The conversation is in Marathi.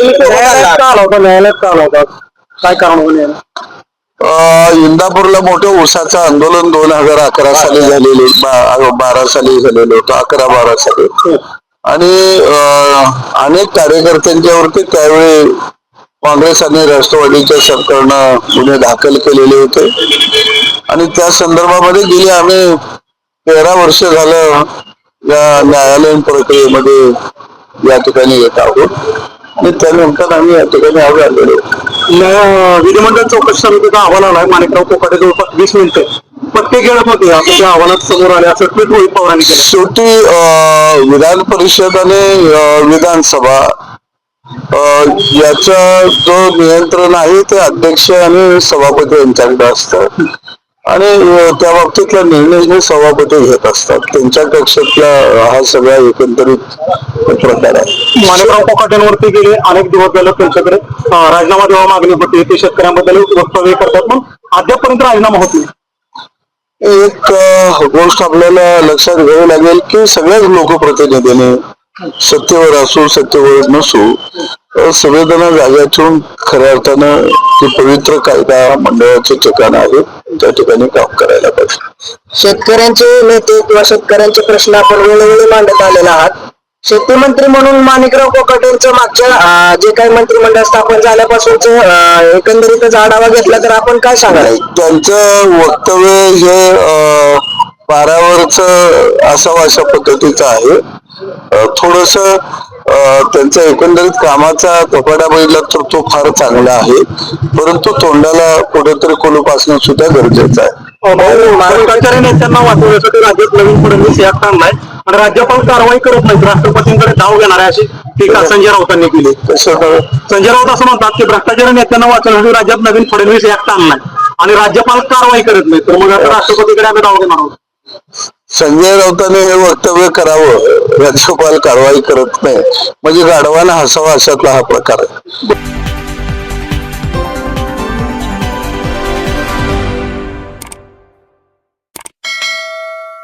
तुम्ही तो न्यायालयात का आला होता न्यायालयात का आला होता? काय कारण होतं न्यायालयात? अ, इंदापूरला मोठं ऊसाचं आंदोलन दोन हजार अकरा साली झालेले बा- बारा साली झालेलं होतं अकरा बारा साली. आणि अ, अनेक कार्यकर्त्यांच्यावरती त्यावेळी काँग्रेस आणि राष्ट्रवादीच्या सरकारनं गुन्हे दाखल केलेले होते. आणि त्या संदर्भामध्ये गेली आम्ही तेरा वर्ष झालं या न्यायालयीन प्रक्रियेमध्ये या ठिकाणी येत आहोत. आणि त्यानंतर आम्ही या ठिकाणी आलो आलेलो विधिमंडळ चौकशी समितीचा अहवाल आलाय माणिकराव कोकाटे जवळपास वीस मिनिटं. पत्ते खेळत होते असं त्या अहवालात समोर आले असं ट्विट रोहित पवारांनी केलं. शेवटी विधान परिषद आणि विधानसभा याचा जो नियंत्रण आहे ते अध्यक्ष आणि सभापती यांच्याकडे असतं. आणि त्या बाबतीतला निर्णय हे सभापती घेत असतात त्यांच्या कक्षातला हा सगळा एकंदरीत आहे माणिकराव कोकाट्यांवरती गेले अनेक दिवस झालं त्यांच्याकडे. राजीनामा देवा मागणी होती. ते शेतकऱ्यांबद्दल वक्तव्य करतात. पण अद्यापर्यंत राजीनामा होत नाही. एक गोष्ट आपल्याला लक्षात घ्यावी लागेल की सगळ्याच लोकप्रतिनिधीने सत्तेवर असो सत्तेवर नसो संवेदना जाग्या ठेवून खऱ्या अर्थानं जे पवित्र कायदा मंडळाचे ठिकाण आहे. त्या ठिकाणी काम करायला पाहिजे. शेतकऱ्यांचे नेते किंवा शेतकऱ्यांचे प्रश्न आपण वेळोवेळी मांडत आलेला आहात. शेती मंत्री म्हणून माणिकराव कोकाटेंचं मागच्या जे काही मंत्रिमंडळ स्थापन झाल्यापासूनच एकंदरीतच आढावा घेतला तर आपण काय सांगाल? त्यांचं वक्तव्य हे पारावरच असावं अशा पद्धतीचं आहे. थोडस त्यांचा एकंदरीत कामाचा कपाडा बघितला तर तो फार चांगला आहे. परंतु तोंडाला कुठेतरी कुलूप असणं सुद्धा गरजेचं आहे. भ्रष्टाचारी नेत्यांना वाचवण्यासाठी राज्यात नवीन फडणवीस या आणलाय. आणि राज्यपाल कारवाई करत नाहीत. राष्ट्रपतींकडे धाव घेणार आहे अशी टीका संजय राऊतांनी केली. संजय राऊत असं म्हणतात की भ्रष्टाचारी नेत्यांना वाचवण्यासाठी राज्यात नवीन फडणवीस ऍक्ट आणलाय आणि राज्यपाल कारवाई करत नाही तर मग आता राष्ट्रपतीकडे आम्ही धाव घेणार आहोत. संजय राऊतांनी हे वक्तव्य करावं. राज्यपाल कारवाई करत नाही म्हणजे गाढवानं हसावा अशातला हा प्रकार आहे.